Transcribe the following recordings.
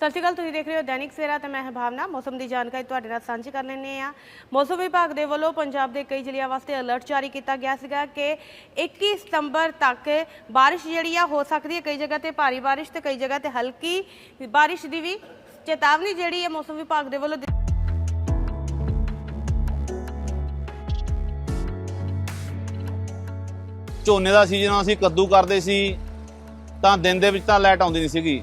ਸਤਿ ਸ਼੍ਰੀ ਅਕਾਲ, ਤੁਸੀਂ ਦੇਖ ਰਹੇ ਹੋ ਦੈਨਿਕ ਸਵੇਰਾ ਤੇ ਮੈਂ ਹਾਂ ਭਾਵਨਾ। ਮੌਸਮ ਦੀ ਜਾਣਕਾਰੀ ਤੁਹਾਡੇ ਨਾਲ ਸਾਂਝੀ ਕਰ ਲੈਂਦੇ ਆ ਮੌਸਮ ਵਿਭਾਗ ਦੇ ਵੱਲੋਂ ਪੰਜਾਬ ਦੇ ਕਈ ਜ਼ਿਲ੍ਹਿਆਂ ਵਾਸਤੇ ਅਲਰਟ ਜਾਰੀ ਕੀਤਾ ਗਿਆ ਸੀਗਾ ਕਿ 21 ਸਤੰਬਰ ਤੱਕ ਬਾਰਿਸ਼ ਜਿਹੜੀ ਆ ਹੋ ਸਕਦੀ ਹੈ ਕਈ ਜਗ੍ਹਾ ਤੇ ਭਾਰੀ ਬਾਰਿਸ਼ ਤੇ ਕਈ ਜਗ੍ਹਾ ਤੇ ਹਲਕੀ ਬਾਰਿਸ਼ ਦੀ ਵੀ ਚੇਤਾਵਨੀ ਜਿਹੜੀ ਹੈ ਮੌਸਮ ਵਿਭਾਗ ਦੇ ਵੱਲੋਂ ਦਿੱਤੀ। ਝੋਨੇ ਦਾ ਸੀਜ਼ਨ ਅਸੀਂ ਕੱਦੂ ਕਰਦੇ ਸੀ, ਤਾਂ ਦਿਨ ਦੇ ਵਿੱਚ ਤਾਂ ਲਾਈਟ ਆਉਂਦੀ ਨਹੀਂ ਸੀਗੀ।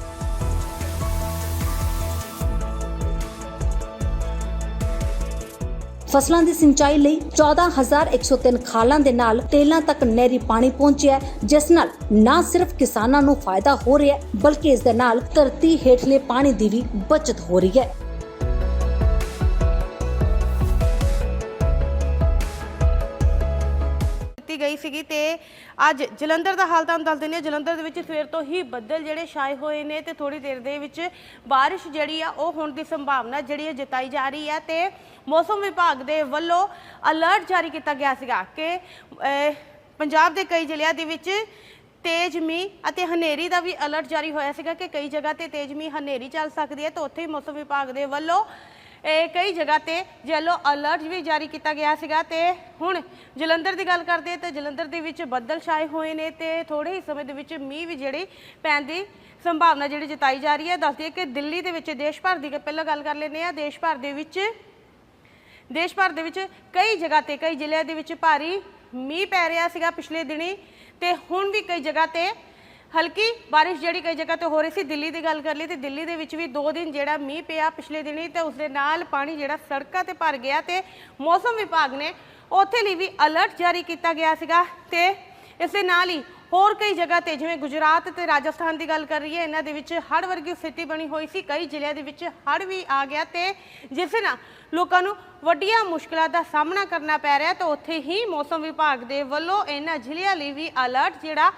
ਫਸਲਾਂ ਦੀ ਸਿੰਚਾਈ ਲਈ 14103 ਖਾਲਾਂ ਦੇ ਨਾਲ ਤੇਲਾਂ ਤੱਕ ਨਹਿਰੀ ਪਾਣੀ ਪਹੁੰਚਿਆ ਜਿਸ ਨਾਲ ਨਾ ਸਿਰਫ ਕਿਸਾਨਾਂ ਨੂੰ ਫਾਇਦਾ ਹੋ ਰਿਹਾ ਬਲਕਿ ਇਸ ਦੇ ਨਾਲ ਧਰਤੀ ਹੇਠਲੇ ਪਾਣੀ ਦੀ ਵੀ ਬਚਤ ਹੋ ਰਹੀ ਹੈ। ਗਈ ਸੀਗੀ ਤੇ ਅੱਜ ਜਲੰਧਰ ਦਾ ਹਾਲ ਤੁਹਾਨੂੰ ਦੱਸ ਦਿੰਦੇ ਹਾਂ। ਜਲੰਧਰ ਦੇ ਵਿੱਚ ਸਵੇਰ ਤੋਂ ਹੀ ਬੱਦਲ ਜਿਹੜੇ ਛਾਏ ਹੋਏ ਨੇ ਤੇ ਥੋੜੀ ਦੇਰ ਦੇ ਵਿੱਚ ਬਾਰਿਸ਼ ਜਿਹੜੀ ਆ ਉਹ ਹੋਣ ਦੀ ਸੰਭਾਵਨਾ ਜਿਹੜੀ ਹੈ ਜਤਾਈ ਜਾ ਰਹੀ ਹੈ ਤੇ ਮੌਸਮ ਵਿਭਾਗ ਦੇ ਵੱਲੋਂ ਅਲਰਟ ਜਾਰੀ ਕੀਤਾ ਗਿਆ ਸੀਗਾ ਕਿ ਪੰਜਾਬ ਦੇ ਕਈ ਜ਼ਿਲ੍ਹਿਆਂ ਦੇ ਵਿੱਚ ਤੇਜ਼ ਮੀਂਹ ਅਤੇ ਹਨੇਰੀ ਦਾ ਵੀ ਅਲਰਟ ਜਾਰੀ ਹੋਇਆ ਸੀਗਾ ਕਿ ਕਈ ਜਗ੍ਹਾ ਤੇ ਤੇਜ਼ ਮੀਂਹ ਹਨੇਰੀ ਚੱਲ ਸਕਦੀ ਹੈ ਤਾਂ ਉੱਥੇ ਹੀ ਮੌਸਮ ਵਿਭਾਗ ਦੇ ਵੱਲੋਂ ਕਈ ਜਗ੍ਹਾ ਤੇ ਯੈਲੋ ਅਲਰਟ ਵੀ ਜਾਰੀ ਕੀਤਾ ਗਿਆ ਸੀਗਾ ਤੇ ਹੁਣ ਜਲੰਧਰ ਦੀ ਗੱਲ ਕਰਦੇ ਤੇ ਜਲੰਧਰ ਦੇ ਵਿੱਚ ਬੱਦਲ ਛਾਏ ਹੋਏ ਨੇ ਤੇ ਥੋੜੇ ਹੀ ਸਮੇਂ ਦੇ ਵਿੱਚ ਮੀਂਹ ਵੀ ਜਿਹੜੀ ਪੈਣ ਦੀ ਸੰਭਾਵਨਾ ਜਿਹੜੀ ਜਤਾਈ ਜਾ ਰਹੀ ਹੈ। ਦੱਸਦੀ ਹੈ ਕਿ ਦਿੱਲੀ ਦੇ ਵਿੱਚ ਦੇਸ਼ ਭਰ ਦੀ ਪਹਿਲਾਂ ਗੱਲ ਕਰ ਲੈਂਦੇ ਆ ਦੇਸ਼ ਭਰ ਦੇ ਵਿੱਚ ਦੇਸ਼ ਭਰ ਦੇ ਵਿੱਚ ਕਈ ਜਗ੍ਹਾ ਤੇ, ਕਈ ਜ਼ਿਲ੍ਹਿਆਂ ਦੇ ਵਿੱਚ ਭਾਰੀ ਮੀਂਹ ਪੈ ਰਿਹਾ ਸੀਗਾ ਪਿਛਲੇ ਦਿਨੀ ਤੇ ਹੁਣ ਵੀ ਕਈ ਜਗ੍ਹਾ ਤੇ ਹਲਕੀ ਬਾਰਿਸ਼ ਜਿਹੜੀ ਕਈ ਜਗ੍ਹਾ ਤੇ ਹੋ ਰਹੀ ਸੀ, ਦਿੱਲੀ ਦੀ ਗੱਲ ਕਰ ਲਈ ਤੇ ਦਿੱਲੀ ਦੇ ਵਿੱਚ ਵੀ 2 ਦਿਨ ਜਿਹੜਾ ਮੀਂਹ ਪਿਆ ਪਿਛਲੇ ਦਿਨੀ ਤੇ ਉਸ ਦੇ ਨਾਲ ਪਾਣੀ ਜਿਹੜਾ ਸੜਕਾਂ ਤੇ ਭਰ ਗਿਆ ਤੇ ਮੌਸਮ ਵਿਭਾਗ ਨੇ ਉੱਥੇ ਲਈ ਵੀ ਅਲਰਟ ਜਾਰੀ ਕੀਤਾ ਗਿਆ ਸੀਗਾ ਤੇ ਇਸ ਦੇ ਨਾਲ ਹੀ ਹੋਰ ਕਈ ਜਗ੍ਹਾ ਤੇ ਜਿਵੇਂ ਗੁਜਰਾਤ ਤੇ ਰਾਜਸਥਾਨ ਦੀ ਗੱਲ ਕਰ ਰਹੀ ਹੈ ਇਹਨਾਂ ਦੇ ਵਿੱਚ ਹੜ੍ਹ ਵਰਗੀ ਸਥਿਤੀ ਬਣੀ ਹੋਈ ਸੀ, ਕਈ ਜ਼ਿਲ੍ਹਿਆਂ ਦੇ ਵਿੱਚ ਹੜ੍ਹ ਵੀ ਆ ਗਿਆ ਤੇ ਜਿਸ ਨਾਲ ਲੋਕਾਂ ਨੂੰ ਵੱਡੀਆਂ ਮੁਸ਼ਕਲਾਂ ਦਾ ਸਾਹਮਣਾ ਕਰਨਾ ਪੈ ਰਿਹਾ ਤਾਂ ਉੱਥੇ ਹੀ ਮੌਸਮ ਵਿਭਾਗ ਦੇ ਵੱਲੋਂ ਇਹਨਾਂ ਜ਼ਿਲ੍ਹਿਆਂ ਲਈ ਵੀ ਅਲਰਟ ਜਿਹੜਾ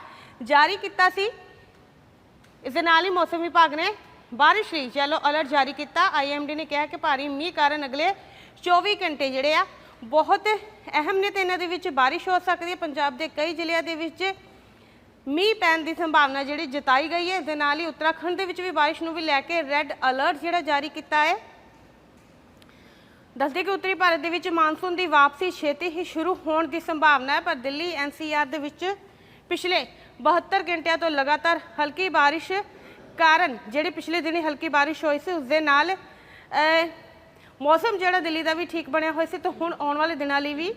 ਜਾਰੀ ਕੀਤਾ ਸੀ। ਇਸ ਦੇ ਨਾਲ ਹੀ ਮੌਸਮ ਵਿਭਾਗ ਨੇ ਬਾਰਿਸ਼ ਲਈ ਯੈਲੋ ਅਲਰਟ ਜਾਰੀ ਕੀਤਾ। ਆਈਐਮਡੀ ਨੇ ਕਿਹਾ ਕਿ ਭਾਰੀ ਮੀਂਹ ਕਾਰਨ ਅਗਲੇ 24 ਘੰਟੇ ਜਿਹੜੇ ਆ, ਬਹੁਤ ਅਹਿਮ ਨੇ ਤੇ ਇਹਨਾਂ ਦੇ ਵਿੱਚ ਬਾਰਿਸ਼ ਹੋ ਸਕਦੀ ਹੈ। ਪੰਜਾਬ ਦੇ ਕਈ ਜ਼ਿਲ੍ਹਿਆਂ ਦੇ ਵਿੱਚ ਮੀਂਹ ਪੈਣ ਦੀ ਸੰਭਾਵਨਾ ਜਿਹੜੀ ਜਤਾਈ ਗਈ ਹੈ। ਇਸ ਦੇ ਨਾਲ ਹੀ ਉੱਤਰਾਖੰਡ ਦੇ ਵਿੱਚ ਵੀ ਬਾਰਿਸ਼ ਨੂੰ ਵੀ ਲੈ ਕੇ ਰੈੱਡ ਅਲਰਟ ਜਿਹੜਾ ਜਾਰੀ ਕੀਤਾ ਹੈ। ਦੱਸਦੇ ਕਿ ਉੱਤਰੀ ਭਾਰਤ ਦੇ ਵਿੱਚ ਮਾਨਸੂਨ ਦੀ ਵਾਪਸੀ ਛੇਤੀ ਹੀ ਸ਼ੁਰੂ ਹੋਣ ਦੀ ਸੰਭਾਵਨਾ ਹੈ, ਪਰ ਦਿੱਲੀ ਐਨਸੀਆਰ ਦੇ ਵਿੱਚ ਪਿਛਲੇ 72 ਘੰਟਿਆਂ ਤੋਂ ਲਗਾਤਾਰ ਹਲਕੀ ਬਾਰਿਸ਼ ਕਾਰਨ ਜਿਹੜੀ ਪਿਛਲੇ ਦਿਨੀ ਹਲਕੀ ਬਾਰਿਸ਼ ਹੋਈ ਸੀ ਉਸ ਦੇ ਨਾਲ ਮੌਸਮ ਜਿਹੜਾ ਦਿੱਲੀ ਦਾ ਵੀ ਠੀਕ ਬਣਿਆ ਹੋਇਆ ਸੀ ਤਾਂ ਹੁਣ ਆਉਣ ਵਾਲੇ ਦਿਨਾਂ ਲਈ ਵੀ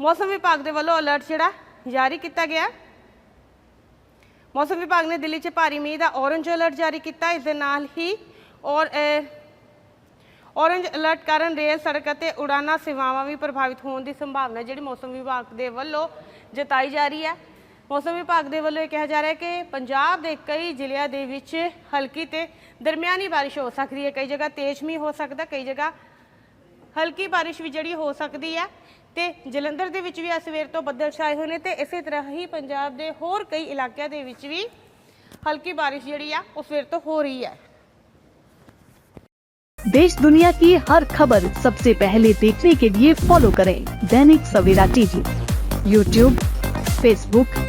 ਮੌਸਮ ਵਿਭਾਗ ਦੇ ਵੱਲੋਂ ਅਲਰਟ ਜਿਹੜਾ ਜਾਰੀ ਕੀਤਾ ਗਿਆ। ਮੌਸਮ ਵਿਭਾਗ ਨੇ ਦਿੱਲੀ 'ਚ ਭਾਰੀ ਮੀਂਹ ਦਾ ਔਰੰਜ ਅਲਰਟ ਜਾਰੀ ਕੀਤਾ। ਇਸ ਦੇ ਨਾਲ ਹੀ ਔਰ ਅਹ, ਅਲਰਟ ਕਾਰਨ ਰੇਲ ਸੜਕ ਅਤੇ ਉਡਾਨਾਂ ਸੇਵਾਵਾਂ ਵੀ ਪ੍ਰਭਾਵਿਤ ਹੋਣ ਦੀ ਸੰਭਾਵਨਾ ਜਿਹੜੀ ਮੌਸਮ ਵਿਭਾਗ ਦੇ ਵੱਲੋਂ ਜਤਾਈ ਜਾ ਰਹੀ ਹੈ। ਮੌਸਮ ਵਿਭਾਗ ਦੇ ਵੱਲੋਂ ਇਹ ਕਿਹਾ ਜਾ ਰਿਹਾ ਹੈ ਕਿ ਪੰਜਾਬ ਦੇ ਕਈ ਜ਼ਿਲ੍ਹਿਆਂ ਦੇ ਵਿੱਚ ਹਲਕੀ ਤੇ ਦਰਮਿਆਨੀ ਬਾਰਿਸ਼ ਹੋ ਸਕਦੀ ਹੈ ਕਈ ਜਗ੍ਹਾ ਤੇਜ਼ ਮੀਂਹ ਹੋ ਸਕਦਾ ਕਈ ਜਗ੍ਹਾ ਹਲਕੀ ਬਾਰਿਸ਼ ਵੀ ਜਿਹੜੀ ਹੋ ਸਕਦੀ ਹੈ ਤੇ ਜਲੰਧਰ ਦੇ ਵਿੱਚ ਵੀ ਅੱਜ ਸਵੇਰ ਤੋਂ ਬੱਦਲ ਛਾਏ ਹੋਏ ਨੇ ਤੇ ਇਸੇ ਤਰ੍ਹਾਂ ਹੀ ਪੰਜਾਬ ਦੇ ਹੋਰ ਕਈ ਇਲਾਕਿਆਂ ਦੇ ਵਿੱਚ ਵੀ ਹਲਕੀ ਬਾਰਿਸ਼ ਜਿਹੜੀ ਆ ਉਹ ਸਵੇਰ ਤੋਂ ਹੋ ਰਹੀ ਹੈ देश दुनिया की हर खबर सबसे पहले देखने के लिए फॉलो करें Dainik Savera TV YouTube Facebook